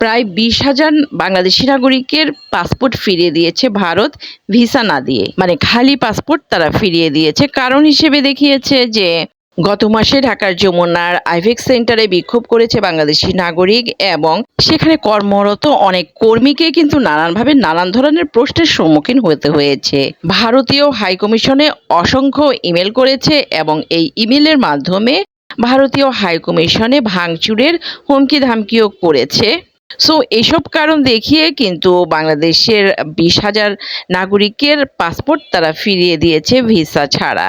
প্রায় বিশ হাজার বাংলাদেশি নাগরিকের পাসপোর্ট ফিরিয়ে দিয়েছে ভারত, ভিসা না দিয়ে। মানে খালি পাসপোর্ট তারা ফিরিয়ে দিয়েছে। কারণ হিসেবে দেখিয়েছে যে, গত মাসে ঢাকার যমুনার আইভেক্স সেন্টারে বিক্ষোভ করেছে বাংলাদেশি নাগরিক এবং সেখানে কর্মরত অনেক কর্মীকে কিন্তু নানানভাবে নানান ধরনের প্রশ্নের সম্মুখীন হতে হয়েছে। ভারতীয় হাইকমিশনে অসংখ্য ইমেল করেছে এবং এই ইমেলের মাধ্যমে ভারতীয় হাইকমিশনে ভাঙচুরের হুমকি ধামকিও করেছে। সো এসব কারণ দেখিয়ে কিন্তু বাংলাদেশের বিশ হাজার নাগরিকের পাসপোর্ট তারা ফিরিয়ে দিয়েছে ভিসা ছাড়া।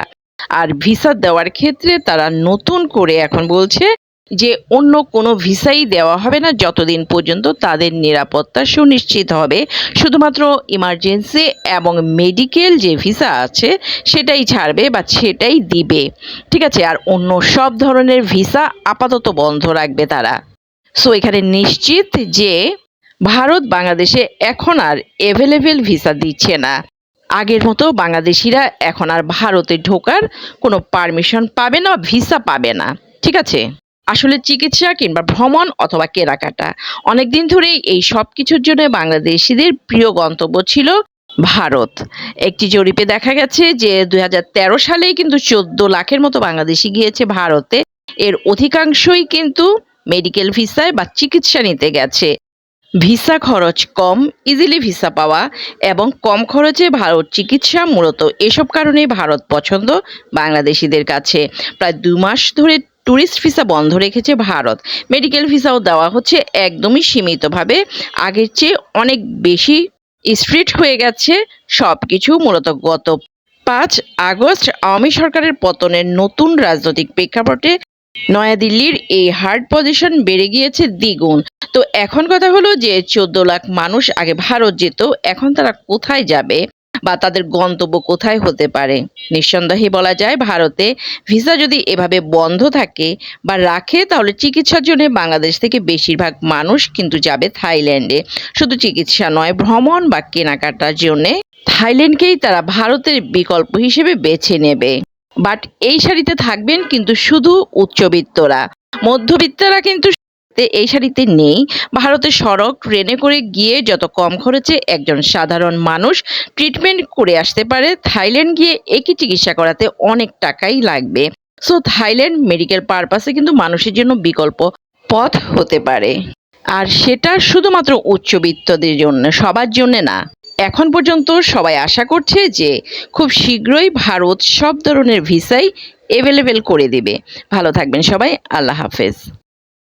আর ভিসা দেওয়ার ক্ষেত্রে তারা নতুন করে এখন বলছে যে অন্য কোনো ভিসাই দেওয়া হবে না, যতদিন পর্যন্ত তাদের নিরাপত্তা সুনিশ্চিত হবে। শুধুমাত্র ইমার্জেন্সি এবং মেডিকেল যে ভিসা আছে, সেটাই ছাড়বে বা সেটাই দিবে। ঠিক আছে, আর অন্য সব ধরনের ভিসা আপাতত বন্ধ রাখবে তারা। সো এখানে নিশ্চিত যে ভারত বাংলাদেশে এখন আর অ্যাভেলেবেল ভিসা দিচ্ছে না। আগের মতো বাংলাদেশিরা এখন আর ভারতে ঢোকার কোনো পারমিশন পাবে না ভিসা পাবে না। ঠিক আছে? আসলে চিকিৎসা কিংবা ভ্রমণ অথবা কেনাকাটা, অনেকদিন ধরেই এই সব কিছুর জন্য বাংলাদেশিদের প্রিয় গন্তব্য ছিল ভারত। একটি জরিপে দেখা গেছে যে দু হাজার তেরো সালেই কিন্তু চোদ্দ লাখের মতো বাংলাদেশি গিয়েছে ভারতে। এর অধিকাংশই কিন্তু মেডিকেল ভিসায় বা চিকিৎসা নিতে গেছে। ভিসা খরচ কম ইজিলি ভিসা পাওয়া এবং কম খরচে ভারত চিকিৎসা মূলত এসব কারণেই ভারত পছন্দ বাংলাদেশিদের কাছে। প্রায় দু মাস ধরে ট্যুরিস্ট ভিসা বন্ধ রেখেছে ভারত। মেডিকেল ভিসাও দেওয়া হচ্ছে একদমই সীমিতভাবে। আগের চেয়ে অনেক বেশি স্ট্রিট হয়ে গেছে সব কিছু মূলত গত পাঁচ আগস্ট আওয়ামী সরকারের পতনের নতুন রাজনৈতিক প্রেক্ষাপটে নয়াদিল্লির এই হার্ড পজিশন বেড়ে গিয়েছে দ্বিগুণ। তো এখন কথা হলো যে, চোদ্দ লাখ মানুষ আগে ভারত যেত, এখন তারা কোথায় যাবে বা তাদের গন্তব্য কোথায় হতে পারে? নিঃসন্দেহে বলা যায়, ভারতে ভিসা যদি এভাবে বন্ধ থাকে বা রাখে, তাহলে চিকিৎসার জন্য বাংলাদেশ থেকে বেশিরভাগ মানুষ কিন্তু যাবে থাইল্যান্ডে। শুধু চিকিৎসা নয়, ভ্রমণ বা কেনাকাটার জন্যে থাইল্যান্ডকেই তারা ভারতের বিকল্প হিসেবে বেছে নেবে। বাট এই শাড়িতে থাকবেন কিন্তু শুধু উচ্চবিত্তরা। মধ্যবিত্তরা কিন্তু এই শাড়িতে নেই। ভারতের সড়ক, ট্রেনে করে গিয়ে যত কম খরচে একজন সাধারণ মানুষ ট্রিটমেন্ট করে আসতে পারে, থাইল্যান্ড গিয়ে একই চিকিৎসা করাতে অনেক টাকাই লাগবে। সো থাইল্যান্ড মেডিকেল পারপাসে কিন্তু মানুষের জন্য বিকল্প পথ হতে পারে। আর সেটা শুধুমাত্র উচ্চবিত্তদের জন্য, সবার জন্য না। এখন পর্যন্ত সবাই আশা করছে যে খুব শীঘ্রই ভারত সব ধরনের ভিসাই অ্যাভেলেবেল করে দেবে। ভালো থাকবেন সবাই, আল্লাহ হাফেজ।